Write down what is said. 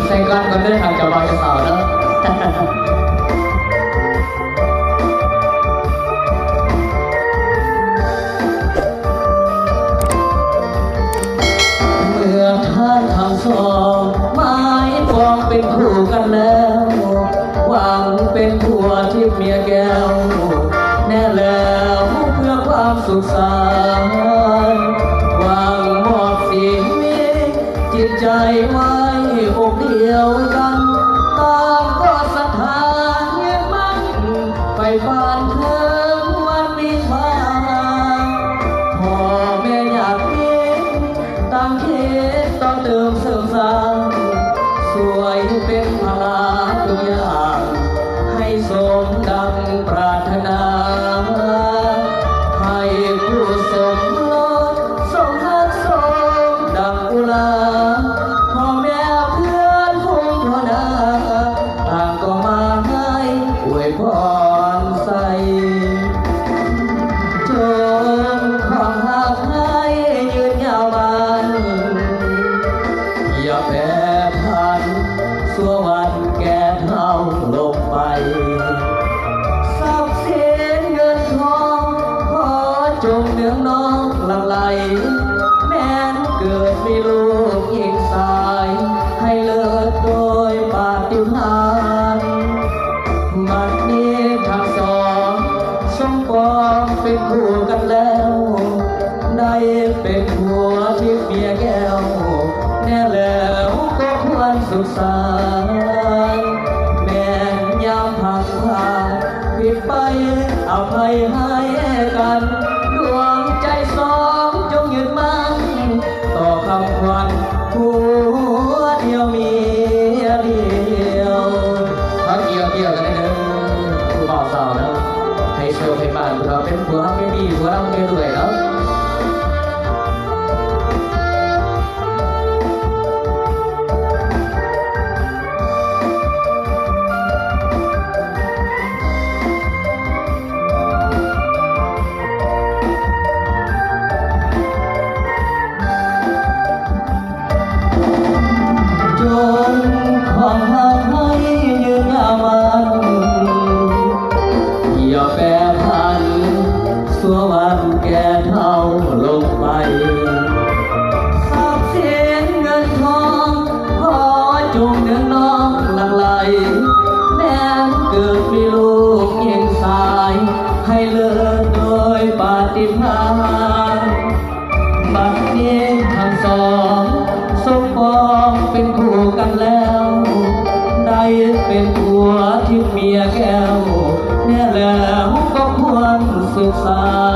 กันได้ทางจะบอยจะสาวเนอะเมื่อท่านทำสองไม้ฟองเป็นคู่กันแล้วหวังเป็นผัวที่เมียแก้วแน่แล้วเพื่อความสุขสันต์หวังมอบสิ่งนี้จิตใจไว้ ยวกันตามก็ศรัทธายึดมั่นไปบ้านเธอวันวิวาห์พ่อแม่อยากกิดต่างคิดต้องเติมเสริมสร้างสวยเป็นพลาทุก เนืองน้องหลังไหล แม้นเกิดมีลูกยิงสาย ให้เลิศโดยปาฏิหาริย์บัดนี้ทั้งสองสมปองเป็นคู่กันแล้ว ได้เป็นผัวที่เมียแก้วแน่แล้วก็ควรสุขสัน ให้บ้านเราเป็นาฏิหาริย์บัดนี้ทางสองสมปองเป็นคู่กันแล้ว ได้เป็นผัวที่เมียแก้ว เนี่ยแล้วก็ควรสุขสัน